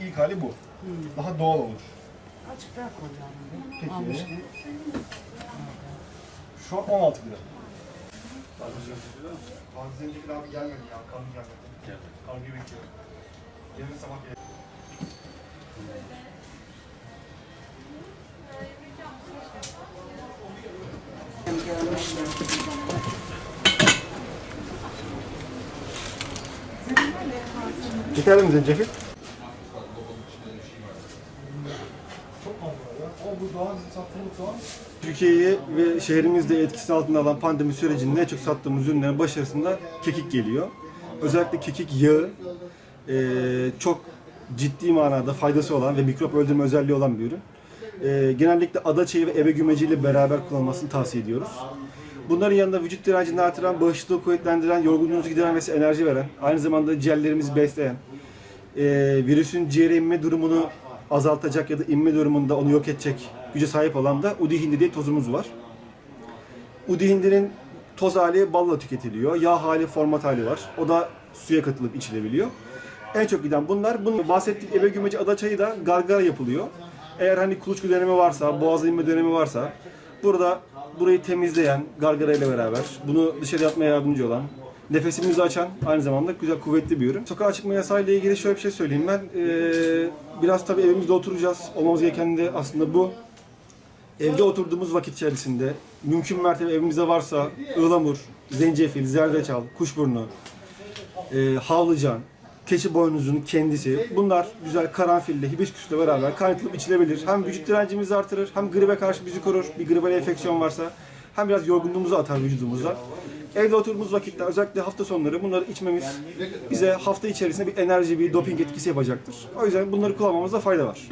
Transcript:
İlk hali bu. Daha doğal olur. Açık daha koyacağım. Peki. Şu an 16 lira. Bazı zencefil abi gelmedi ya. Karnı gelmedi. Gelmedi. Karnıyı bekliyorum. Yarın sabah gelir. Yeterli mi zencefil? Türkiye'yi ve şehrimizde etkisinin altında alan pandemi sürecinde en çok sattığımız ürünlerin başarısında kekik geliyor. Özellikle kekik yağı eee, çok ciddi manada faydası olan ve mikrop öldürme özelliği olan bir ürün. Eee, genellikle adaçayı ve eve gümeciyle beraber kullanılmasını tavsiye ediyoruz. Bunların yanında vücut direncini artıran, bağışıklığı kuvvetlendiren, yorgunluğunuzu gideren ve enerji veren, aynı zamanda ciğerlerimizi besleyen, e, virüsün ciğere inme durumunu azaltacak ya da inme durumunda onu yok edecek güce sahip olan da Udi hindi diye tozumuz var. Udi hindinin toz hali balla tüketiliyor. Yağ hali, format hali var. O da suya katılıp içilebiliyor. En çok giden bunlar. Bunun bahsettiğim ebe gümeci ada çayı da gargara yapılıyor. Eğer hani kuluçku dönemi varsa, boğaz inme dönemi varsa burada burayı temizleyen gargara ile beraber bunu dışarı atmaya yardımcı olan nefesimizi açan aynı zamanda güzel kuvvetli bir ürün. Sokağa çıkma yasağı ile ilgili şöyle bir şey söyleyeyim ben. Ee, biraz tabii evimizde oturacağız. Olmamız gereken de aslında bu. Evde oturduğumuz vakit içerisinde mümkün mertebe evimizde varsa ıhlamur, zencefil, zerdeçal, kuşburnu, e, havlıcan, keçi boynuzunun kendisi. Bunlar güzel karanfille, hibisküsle beraber kaynatılıp içilebilir. Hem vücut direncimizi artırır, hem gribe karşı bizi korur. Bir gribal enfeksiyon varsa hem biraz yorgunluğumuzu atar vücudumuza. Evde oturduğumuz vakitte özellikle hafta sonları bunları içmemiz bize hafta içerisinde bir enerji, bir doping etkisi yapacaktır. O yüzden bunları kullanmamızda fayda var.